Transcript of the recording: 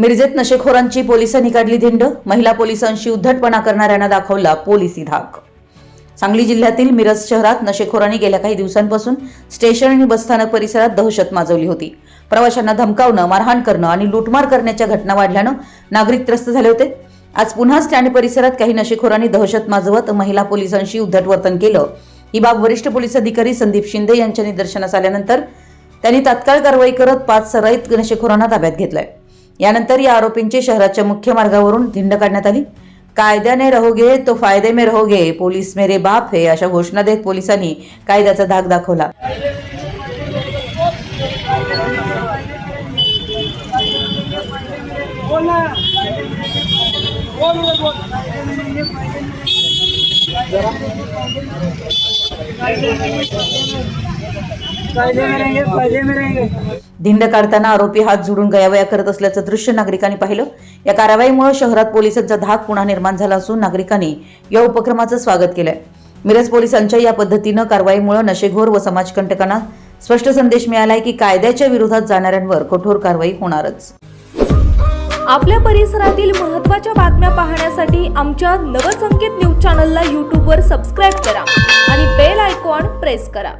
मिरजेत नशेखोरांची पोलिसांनी काढली धिंड महिला पोलिसांशी उद्धटपणा करणाऱ्यांना दाखवला पोलिसी धाक. सांगली जिल्ह्यातील मिरज शहरात नशेखोरांनी गेल्या काही दिवसांपासून स्टेशन आणि बसस्थानक परिसरात दहशत माजवली होती. प्रवाशांना धमकावणं मारहाण करणं आणि लुटमार करण्याच्या घटना वाढल्यानं नागरिक त्रस्त झाले होते. आज पुन्हा स्टँड परिसरात काही नशेखोरांनी दहशत माजवत महिला पोलिसांशी उद्धट वर्तन केलं. ही बाब वरिष्ठ पोलीस अधिकारी संदीप शिंदे यांच्या निदर्शनास आल्यानंतर त्यांनी तात्काळ कारवाई करत पाच सराईत नशेखोरांना ताब्यात घेतलंय. यानंतर या आरोपींची शहराच्या मुख्य मार्गावरून धिंड काढण्यात आली. कायद्याने रहोगे तो फायदे में रहोगे पोलीस मेरे बाप हे अशा घोषणा देत पोलिसांनी कायद्याचा धाक दाखवला. धिंड काढताना आरोपी हात जोडून गयावया करत असल्याचं दृश्य नागरिकांनी पाहिलं. या कारवाईमुळे शहरात पोलिसांचा धाक पुन्हा निर्माण झाला असून नागरिकांनी या उपक्रमाचं स्वागत केलंय. मिरज पोलिसांच्या या पद्धतीनं कारवाईमुळे नशेघोर व समाजकंटकांना स्पष्ट संदेश मिळालाय की कायद्याच्या विरोधात जाणाऱ्यांवर कठोर कारवाई होणारच. आपल्या परिसरातील महत्त्वाच्या बातम्या पाहण्यासाठी आमच्या नवसंकेत न्यूज चॅनलला यूट्यूबवर सबस्क्राईब करा आणि बेल आयकॉन प्रेस करा.